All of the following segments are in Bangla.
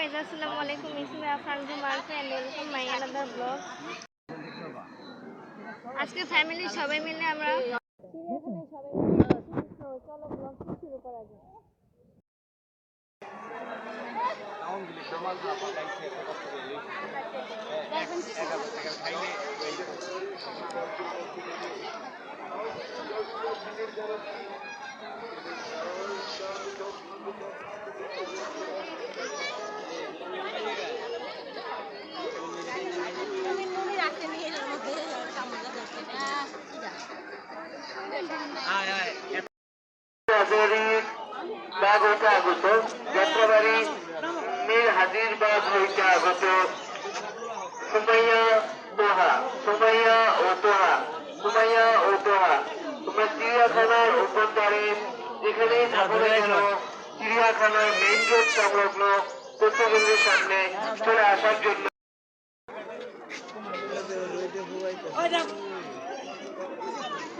গাইজ, আসসালামু আলাইকুম। Ismi Afran Marfe and welcome my another vlog আজকে ফ্যামিলি সবাই মিলে আমরা চলো ব্লগটি শুরু করা যাত্রাবাড়ি বাঘ হইতে আগত যাত্রাবাড়ি মীর হাজির বাঘ হইতে আগত সুমাইয়া তোহা সুমাইয়া ও তোহা সুমাইয়া ও তোহা তোমরা চিড়িয়াখানার অভ্যন্তরে যেখানেই থাকো না কেন চিড়িয়াখানার মেইন রোড সংলগ্ন তথ্যকেন্দ্রের সামনে চলে আসার জন্য।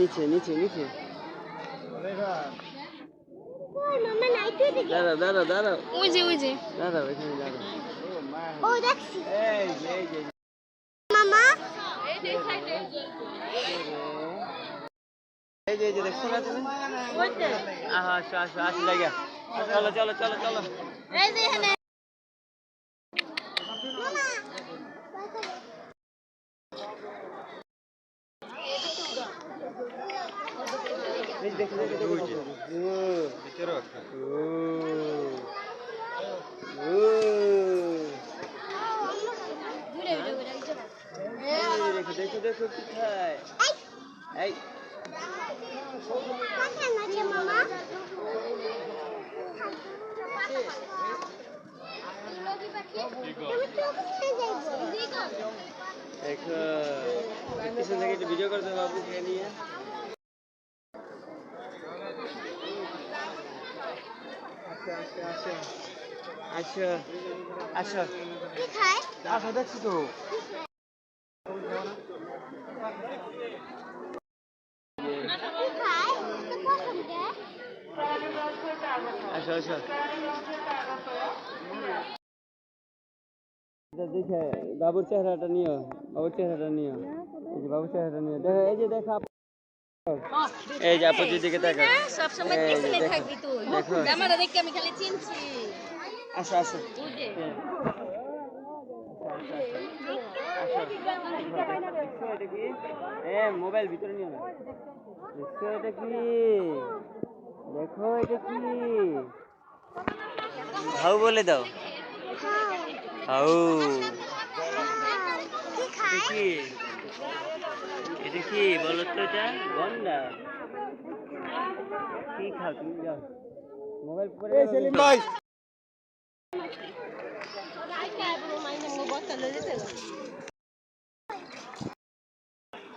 নিচে নিচে নিচে। দাঁড়া দাঁড়া দাঁড়া ওই যে ওই যে। দাঁড়া এখানে দাঁড়া ও দেখছি। এই যে এই যে। মামা? এই যে এই যে দেখছ না তুমি? আহা আসো আসো আসো লাগা চলো চলো চলো চলো। এই যে এখানে। দেখো দেখো ও এই পিছন থেকে একটু ভিডিও করতে বাবু খেয়ে নিয়ে দেখছি তো দেখে বাবুর চেহারাটা নিও বাবুর চেহারাটা নিও। এই যে বাবুর চেহারাটা নিও। দেখো এই যে দেখো। এই যে আপুর দিকে তাকা সব সময় পিছনে দেখো। থাকবি তুই। দেখো। আমার দেখে আমি খালি চিনছি। আসো আসো। এ মোবাইল ভিতরে নিও না দেখছ এটা কি? দেখো এটা কি? হাউ বলে দাও। হাউ কি? এটা কি? বলো তো এটা। গন্ডা। কি খাও তুমি? যাও। মোবাইল পরে সেলিম ভাই।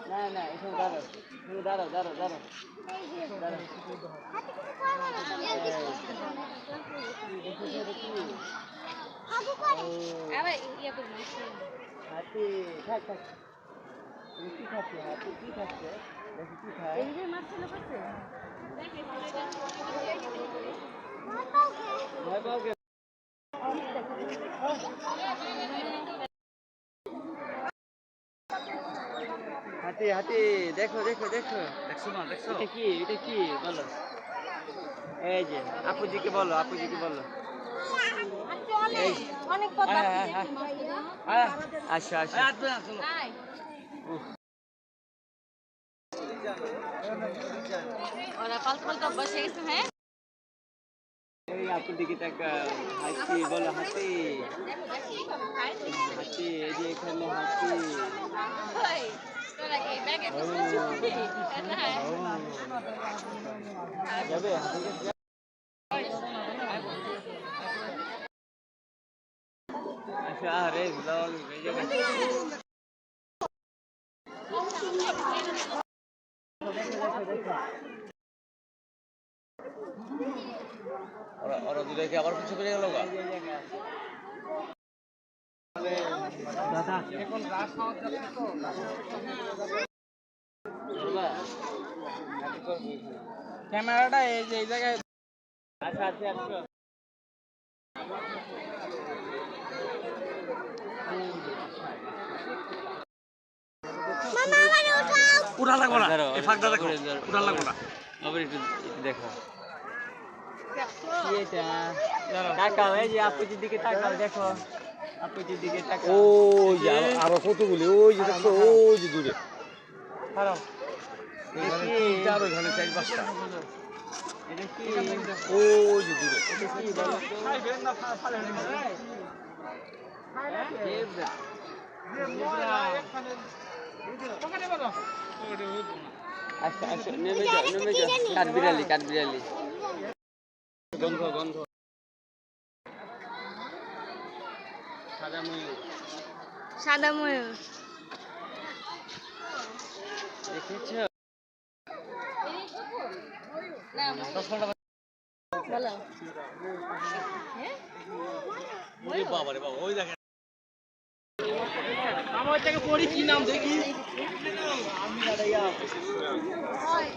না না এখানে দাঁড়াও। এখানে দাঁড়াও দাঁড়াও দাঁড়াও। দাঁড়াও। হাতি থাক থাক। তুমি হাতি? হাতি দেখো দেখো দেখো। দেখছ না দেখছ এটা কি? এটা কি? বলো। এই যে আপুজিকে বলো আপুজিকে বলো। অনেক হ্যাঁ, হ্যাঁ, হ্যাঁ। হ্যাঁ, আচ্ছা আচ্ছা ওরা পাল্টা পাল্টা বসে গেছে হ্যাঁ এই আপুর দিকে টাকা হাতি বলো হাতি। হাতি এই যে এখানে হাতি। ওই, তোরা কি ব্যাগে ওরা ওরা দুটাকে আবার পিছু ফিরে গেল গা? ক্যামেরাটা এই যে এই জায়গায় আচ্ছা আচ্ছা আচ্ছা উঠা লাগবো না। এই ফাঁকটা দেখো। উঠা লাগবো না। আবার একটু দেখো। তাকাও এই দেখো আরো- কতগুলি ওই যে দেখছ ওই আচ্ছা আচ্ছা নেমে যাও নেমে যাও কাঠবিড়ালি কাঠবিড়ালি গন্ধ গন্ধ। সাদা ময়ূর সাদা ময়ূর। দেখেছ বলো। ওরে বাবা রে বাবা ওই দেখেন। আমার থেকে পড়ি কি নাম দেখি? হয়